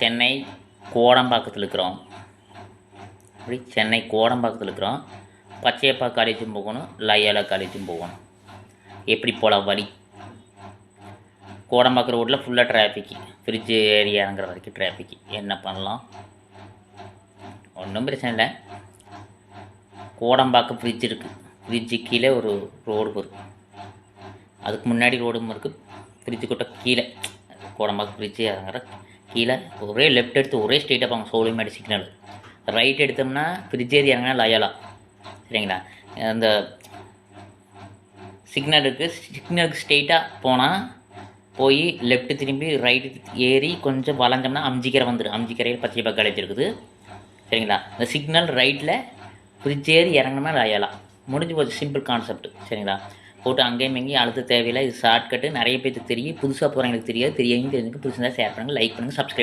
சென்னை கோடம்பாக்கத்தில் இருக்கிறோம். அப்படி சென்னை கோடம்பாக்கத்தில் இருக்கிறோம். பச்சையப்பா காலேஜும் போகணும் லயாலா காலேஜும் போகணும். எப்படி போகலாம் வழி? கோடம்பாக்கம் ரோட்டில் ஃபுல்லாக டிராஃபிக்கு ஃப்ரிட்ஜ் ஏரியாங்கிற வரைக்கும் டிராஃபிக்கு என்ன பண்ணலாம்? ஒன்றும் பிரச்சனை இல்லை. கோடம்பாக்கம் ஃப்ரிட்ஜ் இருக்குது ஃப்ரிட்ஜு கீழே ஒரு ரோடு இருக்குது அதுக்கு முன்னாடி ரோடும் இருக்குது ஃப்ரிட்ஜு கொட்ட கீழே. கோடம்பாக்கம் ஃப்ரிட்ஜு இறங்குற கீழே ஒரே லெஃப்ட் எடுத்து ஒரே ஸ்ட்ரெயிட்டாக போங்க சோழிமேடு சிக்னல் ரைட் எடுத்தோம்னா ஃப்ரிட்ஜ் ஏறி இறங்கினா லயலா. சரிங்களா? அந்த சிக்னலுக்கு சிக்னலுக்கு ஸ்ட்ரெயிட்டாக போனால் போய் லெஃப்ட் திரும்பி ரைட்டு ஏறி கொஞ்சம் வளைஞ்சோம்னா அம்ஜிக்கரை வந்துடும் அம்ஜிக்கரையில் பச்சை காலேஜ் இருக்குது. சரிங்களா? இந்த சிக்னல் ரைட்டில் புதுச்சேரி ஏறி இறங்கினோம்னா லயலா. முடிஞ்சு போச்சு. சிம்பிள் கான்செப்ட் சரிங்களா? போட்டு அங்கேயும் இங்கேயும் அழுத்த தேவையில்லை. இது ஷார்ட்கட்டு நிறைய பேருக்கு தெரியும். புதுசாக போகிறவங்களுக்கு தெரியாது. தெரியாமல் தெரிஞ்சுக்க புதுசாக ஷேர் பண்ணுங்கள் லைக் பண்ணுங்கள் சப்ஸ்கிரைப்